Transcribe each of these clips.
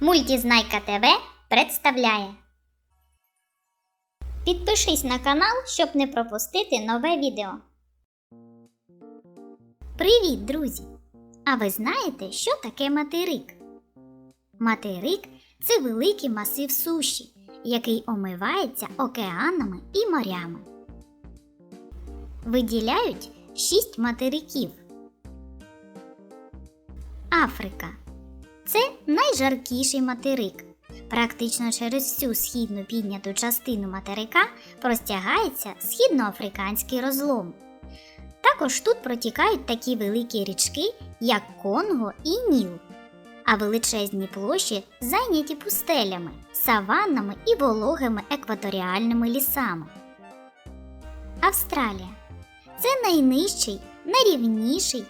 Мультізнайка ТВ представляє. Підпишись на канал, щоб не пропустити нове відео. Привіт, друзі! А ви знаєте, що таке материк? Материк це великий масив суші, який омивається океанами і морями. Виділяють шість материків. Африка це найжаркіший материк. Практично через всю східну підняту частину материка простягається східноафриканський розлом. Також тут протікають такі великі річки, як Конго і Ніл, а величезні площі зайняті пустелями, саваннами і вологими екваторіальними лісами. Австралія це найнижчий, найрівніший,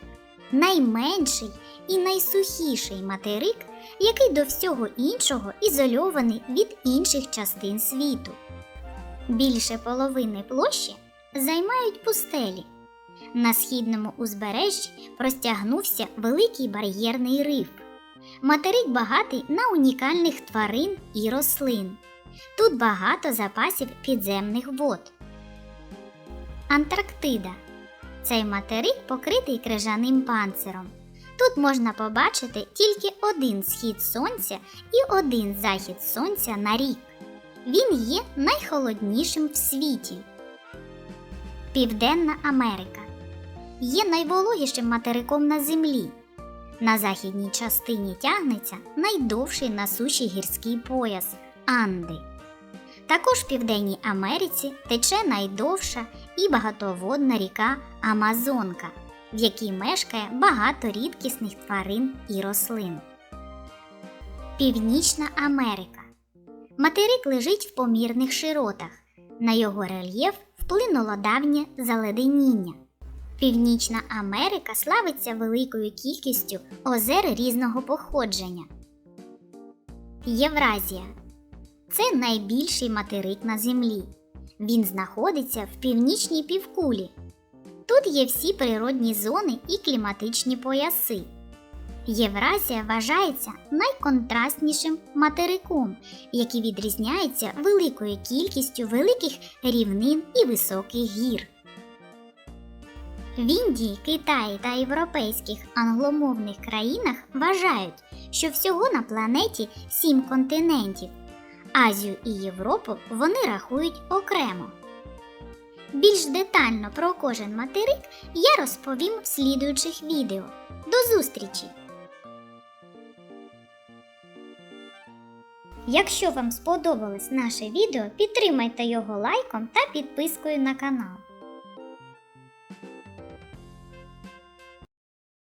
найменший і найсухіший материк, який до всього іншого ізольований від інших частин світу. Більше половини площі займають пустелі. На східному узбережжі простягнувся великий бар'єрний риф. Материк багатий на унікальних тварин і рослин. Тут багато запасів підземних вод. Антарктида. Цей материк покритий крижаним панциром. Тут можна побачити тільки один схід сонця і один захід сонця на рік. Він є найхолоднішим в світі. Південна Америка є найвологішим материком на землі. На західній частині тягнеться найдовший на суші гірський пояс Анди. Також в Південній Америці тече найдовша і багатоводна ріка Амазонка, в якій мешкає багато рідкісних тварин і рослин. Північна Америка. Материк лежить в помірних широтах. На його рельєф вплинуло давнє заледеніння. Північна Америка славиться великою кількістю озер різного походження. Євразія це найбільший материк на землі. Він знаходиться в північній півкулі. Тут є всі природні зони і кліматичні пояси. Євразія вважається найконтрастнішим материком, який відрізняється великою кількістю великих рівнин і високих гір. В Індії, Китаї та європейських англомовних країнах вважають, що всього на планеті сім континентів. Азію і Європу вони рахують окремо. Більш детально про кожен материк я розповім в слідуючих відео. До зустрічі! Якщо вам сподобалось наше відео, підтримайте його лайком та підпискою на канал.